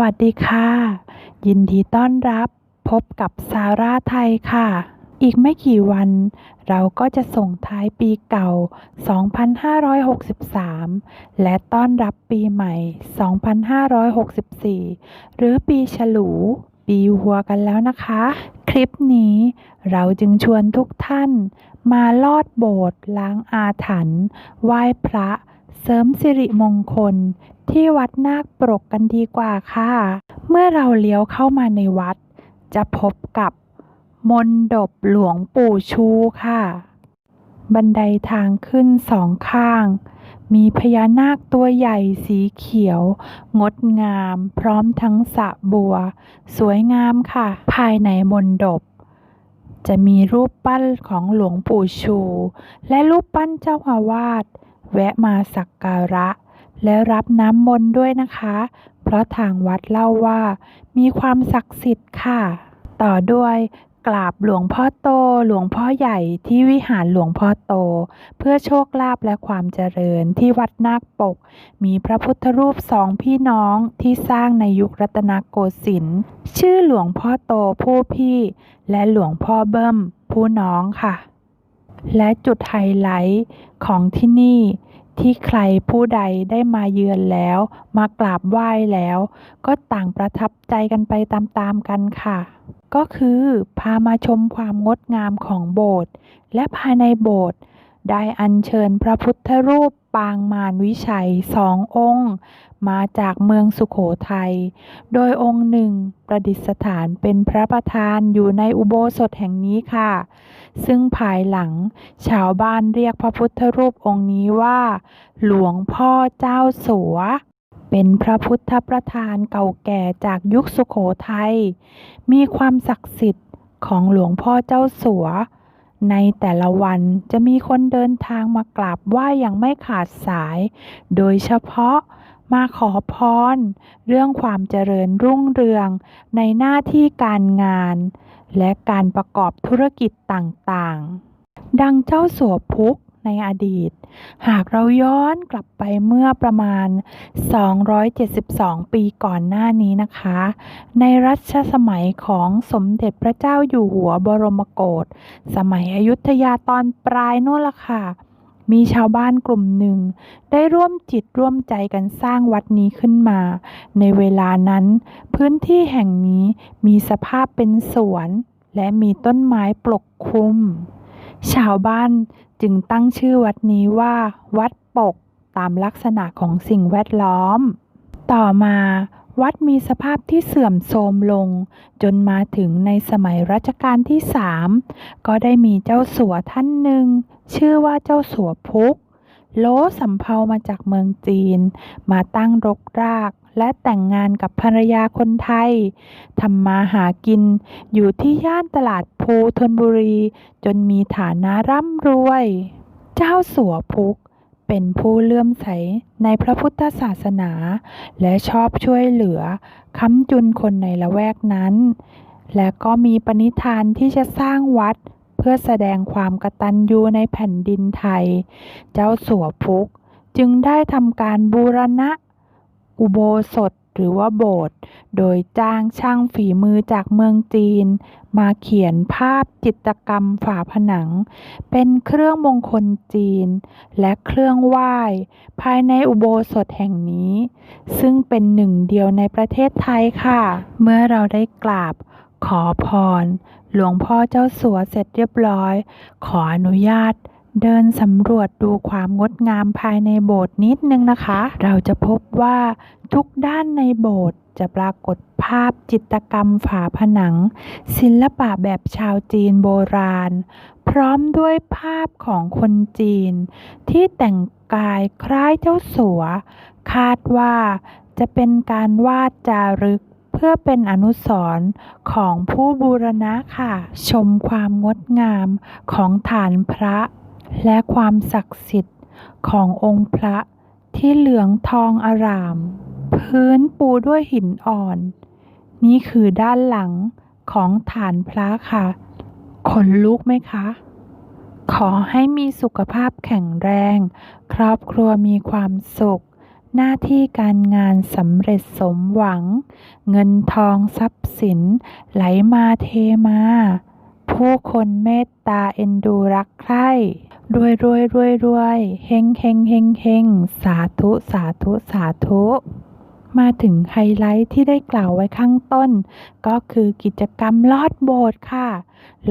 วัสดีค่ะ ยินดีต้อนรับพบกับซาร่าไทยค่ะ อีกไม่กี่วัน เราก็จะส่งท้ายปีเก่า 2563 และต้อนรับปีใหม่ 2564 หรือปีฉลู ปีวัวกันแล้วนะคะ คลิปนี้เราจึงชวนทุกท่าน มาลอดโบสถ์ล้างอาถรรพ์ไหว้พระเสริมสิริมงคล ที่วัดนาคปรกกันดีกว่าค่ะ เมื่อเราเลี้ยวเข้ามาในวัด จะพบกับมนดบหลวงปู่ชูค่ะ บันไดทางขึ้นสองข้าง มีพญานาคตัวใหญ่สีเขียว งดงาม พร้อมทั้งสะบัว สวยงามค่ะ ภายในมนดบ จะมีรูปปั้นของหลวงปู่ชู และรูปปั้นเจ้าอาวาสแวะมาสักการะ และรับน้ำมนต์ด้วยนะคะ เพราะทางวัดเล่าว่า มีความศักดิ์สิทธิ์ค่ะ ต่อด้วยกราบหลวงพ่อโต หลวงพ่อใหญ่ที่วิหารหลวงพ่อโต เพื่อโชคลาภและความเจริญที่วัดนาคปก มีพระพุทธรูปสองพี่น้องที่สร้างในยุครัตนโกสินทร์ชื่อหลวงพ่อโตผู้พี่ และหลวงพ่อเบิ้มผู้น้องค่ะ และจุดไฮไลท์ของที่นี่ ที่ใครผู้ใดได้มาเยือนแล้ว มากราบไหว้แล้ว ก็ต่างประทับใจกันไปตามๆกันค่ะ ก็คือพามาชมความงดงามของโบสถ์และภายในโบสถ์ ได้อัญเชิญพระพุทธรูปปางมารวิชัยสององค์ มาจากเมืองสุขโขทัย โดยองค์หนึ่งประดิษฐานเป็นพระประธานอยู่ในอุโบสถแห่งนี้ค่ะ ซึ่งภายหลังชาวบ้านเรียกพระพุทธรูปองค์นี้ว่า หลวงพ่อเจ้าสัว เป็นพระพุทธประธานเก่าแก่จากยุคสุขโขทัย มีความศักดิ์สิทธิ์ของหลวงพ่อเจ้าสัว ในแต่ละวันจะมีคนเดินทางมากราบไหว้อย่างไม่ขาดสาย โดยเฉพาะมาขอพร เรื่องความเจริญรุ่งเรืองในหน้าที่การงาน และการประกอบธุรกิจต่างๆ ดังเจ้าสัวพุก ในอดีต หากเราย้อนกลับไปเมื่อประมาณ 272 ปีก่อนหน้านี้นะคะ ในรัชสมัยของสมเด็จพระเจ้าอยู่หัวบรมโกศ สมัยอยุธยาตอนปลายโน่นละค่ะ มีชาวบ้านกลุ่มหนึ่ง ได้ร่วมจิตร่วมใจกันสร้างวัดนี้ขึ้นมา ในเวลานั้น พื้นที่แห่งนี้มีสภาพเป็นสวน และมีต้นไม้ปกคลุม ชาวบ้านจึงตั้งชื่อวัดนี้ว่า วัดปกตามลักษณะของสิ่งแวดล้อม ต่อมาวัดมีสภาพที่เสื่อมโทรมลง จนมาถึงในสมัยรัชกาลที่สามก็ได้มีเจ้าสัวท่านหนึ่ง ชื่อว่าเจ้าสัวพุกโลสำเภามาจากเมืองจีน มาตั้งรกราก และแต่งงานกับภรรยาคนไทยทำมาหากินอยู่ที่ย่านตลาดภูธนบุรี จนมีฐานะร่ำรวย เจ้าสัวพุกเป็นผู้เลื่อมใสในพระพุทธศาสนา และชอบช่วยเหลือค้ำจุนคนในละแวกนั้น และก็มีปณิธานที่จะสร้างวัดเพื่อแสดงความกตัญญูในแผ่นดินไทย เจ้าสัวพุกจึงได้ทำการบูรณะ อุโบสถหรือว่าโบสถ์โดยจ้างช่างฝีมือจากเมืองจีน มาเขียนภาพจิตรกรรมฝาผนัง เป็นเครื่องมงคลจีน และเครื่องไหว้ ภายในอุโบสถแห่งนี้ ซึ่งเป็นหนึ่งเดียวในประเทศไทยค่ะ เมื่อเราได้กราบขอพร หลวงพ่อเจ้าสัวเสร็จเรียบร้อย ขออนุญาต เดินสำรวจดูความงดงามภายในโบสถ์นิดนึงนะคะ เราจะพบว่าทุกด้านในโบสถ์จะปรากฏภาพจิตรกรรมฝาผนัง ศิลปะแบบชาวจีนโบราณ พร้อมด้วยภาพของคนจีน ที่แต่งกายคล้ายเจ้าสัว คาดว่าจะเป็นการวาดจารึกเพื่อเป็นอนุสรณ์ของผู้บูรณะค่ะ ชมความงดงามของฐานพระ และความศักดิ์สิทธิ์ขององค์พระที่เหลืองทองอาราม พื้นปูด้วยหินอ่อน นี่คือด้านหลังของฐานพระค่ะ ขนลุกไหมคะ ขอให้มีสุขภาพแข็งแรง ครอบครัวมีความสุข หน้าที่การงานสำเร็จสมหวัง เงินทองทรัพย์สินไหลมาเทมา ผู้คนเมตตาเอ็นดูรักใคร่ รวยรวยรวยรวยเฮงเฮงเฮงเฮงสาธุสาธุสาธุมาถึงไฮไลท์ที่ได้กล่าวไว้ข้างต้น ก็คือกิจกรรมลอดโบสถ์ค่ะ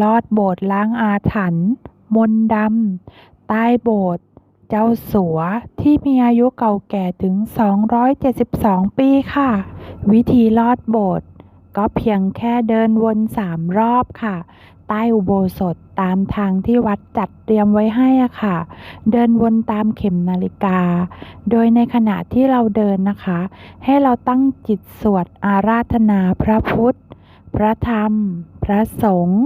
ลอดโบสถ์ล้างอาถรรพ์มนต์ดำใต้โบสถ์เจ้าสัวที่มีอายุเก่าแก่ถึง 272 ปีค่ะ วิธีลอดโบสถ์ก็เพียงแค่เดินวนสามรอบค่ะ ใต้อุโบสถตามทางที่วัดจัดเตรียมไว้ให้อะค่ะ เดินวนตามเข็มนาฬิกา โดยในขณะที่เราเดินนะคะ ให้เราตั้งจิตสวดอาราธนาพระพุทธ พระธรรม พระสงฆ์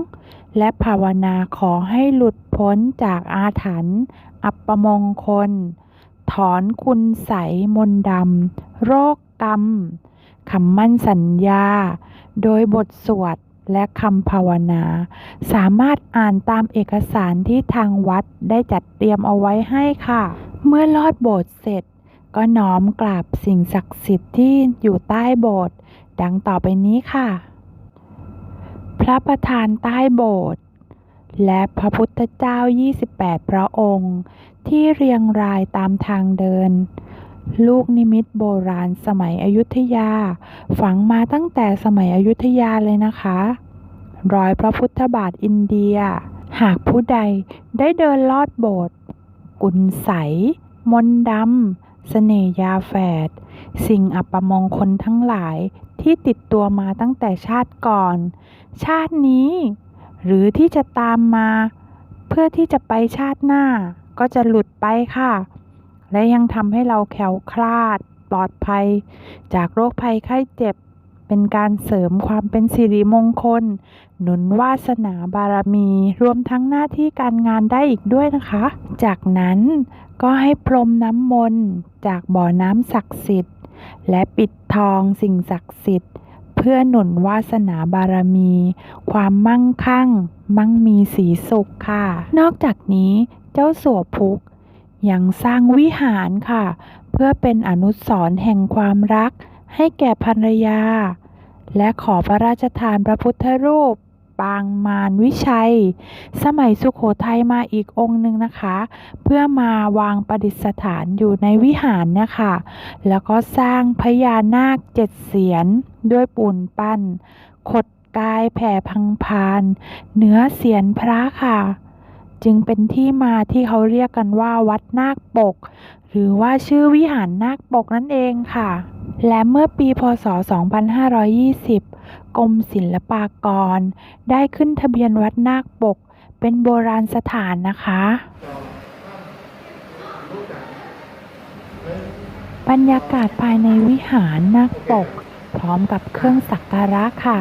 และภาวนาขอให้หลุดพ้นจากอาถรรพ์อัปมงคล ถอนคุณใสมนดำโรคกรรมคำมั่นสัญญา โดยบทสวด และคำภาวนา สามารถอ่านตามเอกสารที่ทางวัดได้จัดเตรียมเอาไว้ให้ค่ะ เมื่อลอดโบสถ์เสร็จ ก็น้อมกราบสิ่งศักดิ์สิทธิ์ที่อยู่ใต้โบสถ์ดังต่อไปนี้ค่ะ พระประธานใต้โบสถ์และพระพุทธเจ้า 28 พระองค์ ที่เรียงรายตามทางเดิน ลูกนิมิตโบราณสมัยอยุธยา ฝังมาตั้งแต่สมัยอยุธยาเลยนะคะ รอยพระพุทธบาทอินเดีย หากผู้ใดได้เดินลอดโบสถ์กุนใสยมนดำ เสน่ยาแฝด สิ่งอัปมงคลทั้งหลายที่ติดตัวมาตั้งแต่ชาติก่อน ชาตินี้ หรือที่จะตามมา เพื่อที่จะไปชาติหน้า ก็จะหลุดไปค่ะ และยังทำให้เราแคล้วคลาด ปลอดภัย จากโรคภัยไข้เจ็บ เป็นการเสริมความเป็นสิริมงคล หนุนวาสนาบารมี รวมทั้งหน้าที่การงานได้อีกด้วยนะคะ จากนั้นก็ให้พรมน้ำมนต์จากบ่อน้ำศักดิ์สิทธิ์ และปิดทองสิ่งศักดิ์สิทธิ์เพื่อหนุนวาสนาบารมี ความมั่งคั่ง มั่งมีสีสุขค่ะ นอกจากนี้เจ้าสัวพุก ยังสร้างวิหารค่ะ เพื่อเป็นอนุสรณ์แห่งความรักให้แก่ภรรยา และขอพระราชทานพระพุทธรูป ปางมารวิชัย สมัยสุขโขทัยมาอีกองค์หนึ่งนะคะ เพื่อมาวางประดิษฐานอยู่ในวิหารเนี่ยค่ะ แล้วก็สร้างพญานาคเจ็ดเสียนด้วยปูนปั้นขดกายแผ่พังพาน เนื้อเสียนพระค่ะ จึงเป็นที่มาที่เขาเรียกกันว่าวัดนาคปก หรือว่าชื่อวิหารนาคปกนั่นเองค่ะ และเมื่อปีพศ 2520 กรมศิลปากร ได้ขึ้นทะเบียนวัดนาคปก เป็นโบราณสถานนะคะบรรยากาศภายในวิหารนาคปก พร้อมกับเครื่องสักการะค่ะ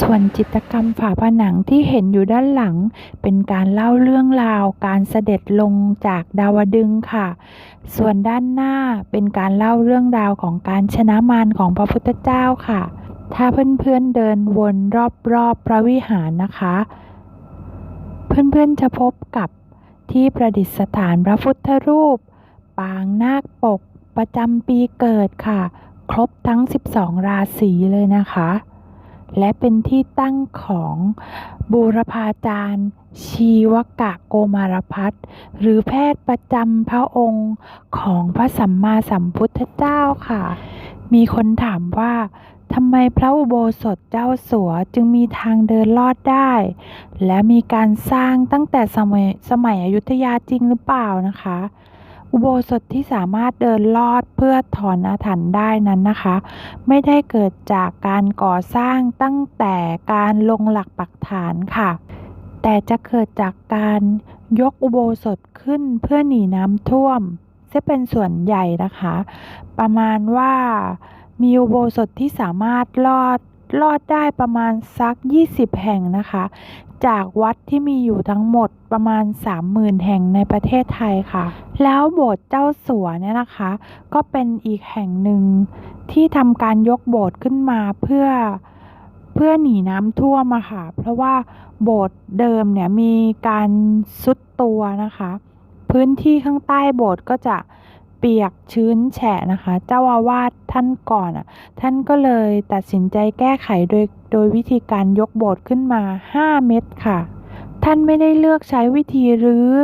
ส่วนจิตกรรมฝาผนังที่เห็นอยู่ด้านหลัง เป็นการเล่าเรื่องราวการเสด็จลงจากดาวดึงค่ะ ส่วนด้านหน้าเป็นการเล่าเรื่องราวของการชนะมารของพระพุทธเจ้าค่ะ ถ้าเพื่อนๆเดินวนรอบๆพระวิหารนะคะ เพื่อนๆจะพบกับที่ประดิษฐานพระพุทธรูป ปางนาคปกประจำปีเกิดค่ะ ครบทั้ง 12 ราศีเลยนะคะ และเป็นที่ตั้งของบูรพาจารย์ ชีวกะโกมารพัฒหรือแพทย์ประจำพระองค์ของพระสัมมาสัมพุทธเจ้าค่ะ มีคนถามว่าทำไมพระอุโบสถเจ้าสัวจึงมีทางเดินลอดได้ และมีการสร้างตั้งแต่สมัยสมัยอยุธยาจริงหรือเปล่านะคะ อุโบสถที่สามารถเดินลอดเพื่อถอนอาถรรพ์ได้นั้นนะคะ ไม่ได้เกิดจากการก่อสร้างตั้งแต่การลงหลักปักฐานค่ะ แต่จะเกิดจากการยกอุโบสถขึ้นเพื่อหนีน้ำท่วมจะเป็นส่วนใหญ่นะคะ ประมาณว่ามีอุโบสถที่สามารถลอดลอดได้ประมาณสัก 20 แห่งนะคะ จากวัดที่มีอยู่ทั้งหมดประมาณ 30,000 แห่งในประเทศไทยค่ะ แล้วโบสถ์เจ้าสัวเนี่ยนะคะ ก็เป็นอีกแห่งหนึ่งที่ทำการยกโบสถ์ขึ้นมาเพื่อเพื่อหนีน้ำท่วมอะค่ะ เพราะว่าโบสถ์เดิมเนี่ยมีการทรุดตัวนะคะ พื้นที่ข้างใต้โบสถ์ก็จะเปียกชื้นแฉะนะคะ เจ้าอาวาสท่านก่อนอะ ท่านก็เลยตัดสินใจแก้ไขโดย โดยวิธีการยกโบสถ์ขึ้นมา 5 เมตรค่ะ ท่านไม่ได้เลือกใช้วิธีรื้อ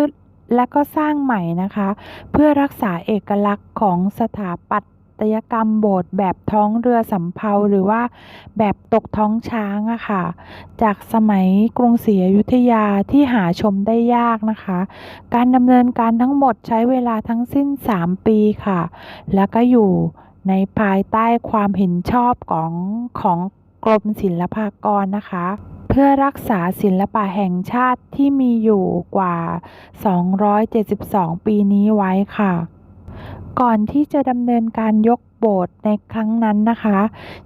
และก็สร้างใหม่นะคะ เพื่อรักษาเอกลักษณ์ของสถาปัตยกรรมโบสถ์แบบท้องเรือสำเภาหรือว่าแบบตกท้องช้างอะค่ะ จากสมัยกรุงศรีอยุธยาที่หาชมได้ยากนะคะ การดำเนินการทั้งหมดใช้เวลาทั้งสิ้น 3 ปีค่ะ แล้วก็อยู่ในภายใต้ความเห็นชอบของของ กรมศิลปากรนะคะ เพื่อรักษาศิลปะแห่งชาติที่มีอยู่กว่า 272 ปีนี้ไว้ค่ะ ก่อนที่จะดำเนินการยกโบสถ์ในครั้งนั้นนะคะ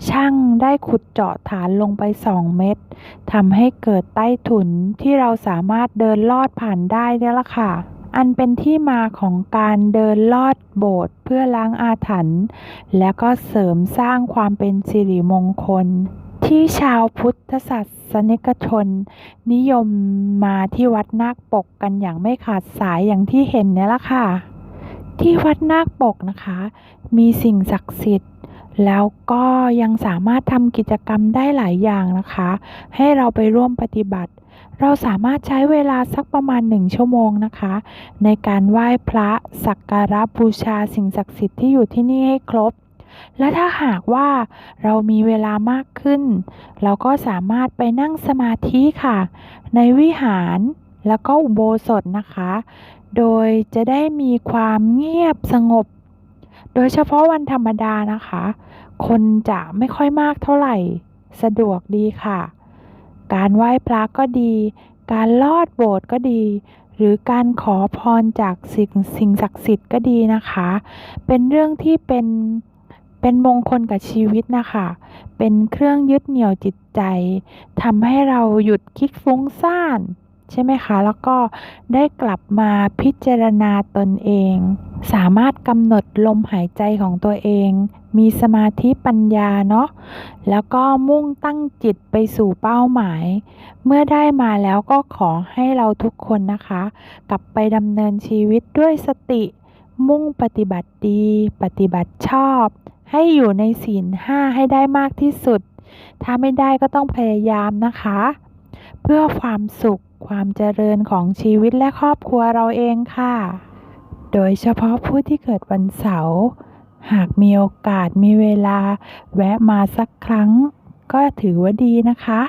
ช่างได้ขุดเจาะฐานลงไป 2 เมตรทำให้เกิดใต้ถุนที่เราสามารถเดินลอดผ่านได้นี่ละค่ะ อันเป็นที่มาของการเดินลอดโบสถ์เพื่อล้างอาถรรพ์และก็เสริมสร้างความเป็นสิริมงคล ที่ชาวพุทธศาสนิกชน นิยมมาที่วัดนาคปกกันอย่างไม่ขาดสายอย่างที่เห็นเนี่ยละค่ะ ที่วัดนาคปกนะคะ มีสิ่งศักดิ์สิทธิ์ แล้วก็ยังสามารถทำกิจกรรมได้หลายอย่างนะคะ ให้เราไปร่วมปฏิบัติ เราสามารถใช้เวลาสักประมาณหนึ่งชั่วโมงนะคะ ในการไหว้พระสักการะบูชาสิ่งศักดิ์สิทธิ์ที่อยู่ที่นี่ให้ครบ และถ้าหากว่าเรามีเวลามากขึ้น เราก็สามารถไปนั่งสมาธิค่ะ ในวิหารแล้วก็อุโบสถนะคะ โดยจะได้มีความเงียบสงบ โดยเฉพาะวันธรรมดานะคะ คนจะไม่ค่อยมากเท่าไหร่ สะดวกดีค่ะ การไหว้พระก็ดี การลอดโบสถ์ก็ดีหรือการขอพรจากสิ่งสิ่งศักดิ์สิทธิ์ก็ดีนะคะ เป็นเรื่องที่เป็น เป็นมงคลกับชีวิตนะคะ เป็นเครื่องยึดเหนี่ยวจิตใจทำให้เราหยุดคิดฟุ้งซ่าน ใช่ไหมคะ แล้วก็ได้กลับมาพิจารณาตนเอง สามารถกำหนดลมหายใจของตัวเอง มีสมาธิปัญญาเนาะ แล้วก็มุ่งตั้งจิตไปสู่เป้าหมาย เมื่อได้มาแล้วก็ขอให้เราทุกคนนะคะ กลับไปดำเนินชีวิตด้วยสติ มุ่งปฏิบัติดี ปฏิบัติชอบ ให้อยู่ในศีลห้าให้ได้มากที่สุด ถ้าไม่ได้ก็ต้องพยายามนะคะ เพื่อความสุขความเจริญของชีวิตและครอบครัวเราเองค่ะ โดยเฉพาะผู้ที่เกิดวันเสาร์หากมีโอกาสมีเวลา แวะมาสักครั้ง ก็ถือว่าดีนะคะ